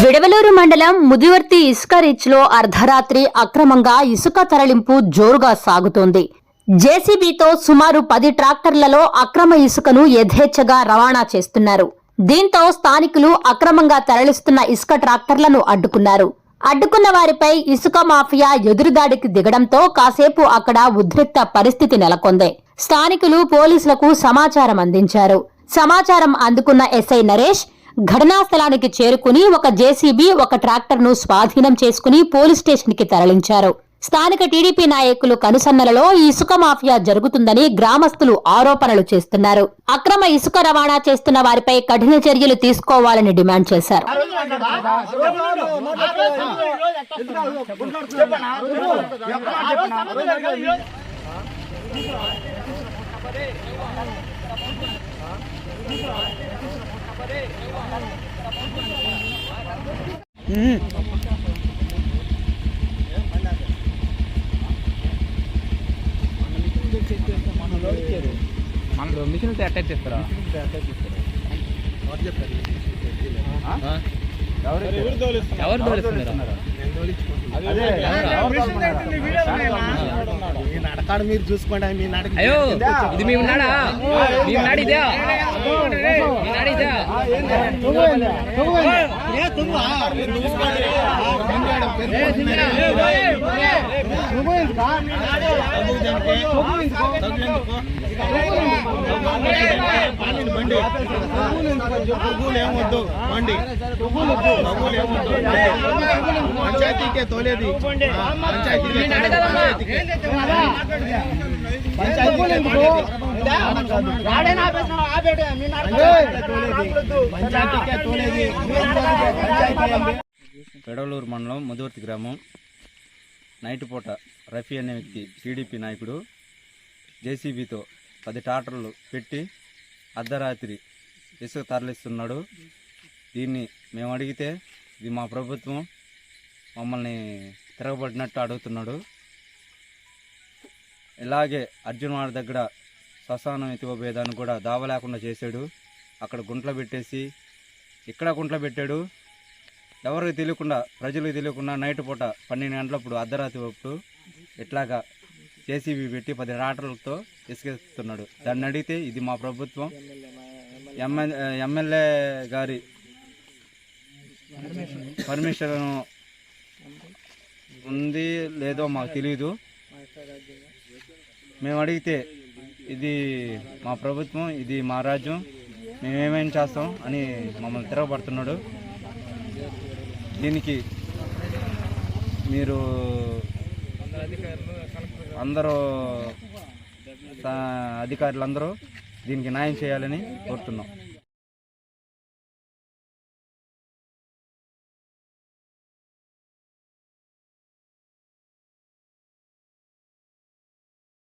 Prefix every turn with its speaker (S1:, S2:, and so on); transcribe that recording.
S1: విడవలూరు మండలం ముదివర్తి ఇసుక రీచ్లో అర్ధరాత్రి అక్రమంగా ఇసుక తరలింపు జోరుగా సాగుతోంది. జేసీబీతో సుమారు పది ట్రాక్టర్లలో అక్రమ ఇసుకను యథేచ్ఛగా రవాణా చేస్తున్నారు. దీంతో స్థానికులు అక్రమంగా తరలిస్తున్న ఇసుక ట్రాక్టర్లను అడ్డుకున్నారు. అడ్డుకున్న వారిపై ఇసుక మాఫియా ఎదురుదాడికి దిగడంతో కాసేపు అక్కడ ఉద్రిక్త పరిస్థితి నెలకొంది. స్థానికులు పోలీసులకు సమాచారం అందించారు. సమాచారం అందుకున్న ఎస్ఐ నరేష్ ఘటనా స్థలానికి చేరుకుని ఒక జేసీబీ ఒక ట్రాక్టర్ను స్వాధీనం చేసుకుని పోలీస్ స్టేషన్కి తరలించారు. స్థానిక టీడీపీ నాయకులు కనుసన్నలలో ఈ ఇసుక మాఫియా జరుగుతుందని గ్రామస్తులు ఆరోపణలు చేస్తున్నారు. అక్రమ ఇసుక రవాణా చేస్తున్న వారిపై కఠిన చర్యలు తీసుకోవాలని డిమాండ్ చేశారు.
S2: మనకు మిషన్ అటాచ్ చేస్తారా ఎవరు తోలిస్తున్నారు
S3: నడకాడు మీరు చూసుకోండి మీ నడక
S2: అయ్యో ఇది మీ ఉన్నాడా మీ ఉన్నాడు ఇదే మీ నాడు ఇదే
S3: బండి డబ్బులు ఏమొద్దు బండి డబ్బులు ఏమొద్దు పంచాయతీకే తోలేది.
S4: పెడవలూరు మండలం మధువర్తి గ్రామం. నైట్ పూట రఫీ అనే వ్యక్తి టీడీపీ నాయకుడు జేసీబీతో పది టాటర్లు పెట్టి అర్ధరాత్రి ఇసుక తరలిస్తున్నాడు. దీన్ని మేము అడిగితే ఇది మా ప్రభుత్వం మమ్మల్ని తిరగబడినట్టు అడుగుతున్నాడు. ఇలాగే అర్జున్ వాడి దగ్గర శ్మశానం ఎత్తుకోబోయేదాన్ని కూడా దావ లేకుండా చేశాడు. అక్కడ గుంట్లో పెట్టేసి ఇక్కడ గుంట్లో పెట్టాడు. ఎవరికి తెలియకుండా ప్రజలకు తెలియకుండా నైట్ పూట పన్నెండు గంటలప్పుడు అర్ధరాత్రి అప్పుడు ఇట్లాగా జేసీబీ పెట్టి పది రాటర్లతో ఇసుకెత్తున్నాడు దాన్ని అడిగితే ఇది మా ప్రభుత్వం. ఎమ్మె- ఎమ్మెల్యే గారి పర్మిషన్ ఉంది లేదో మాకు తెలియదు మేము అడిగితే ఇది మా ప్రభుత్వం ఇది మా రాజ్యం మేమేమేం చేస్తాం అని మమ్మల్ని తిరగబడుతున్నాడు. దీనికి మీరు అందరూ అధికారులందరూ దీనికి న్యాయం చేయాలని కోరుతున్నాం.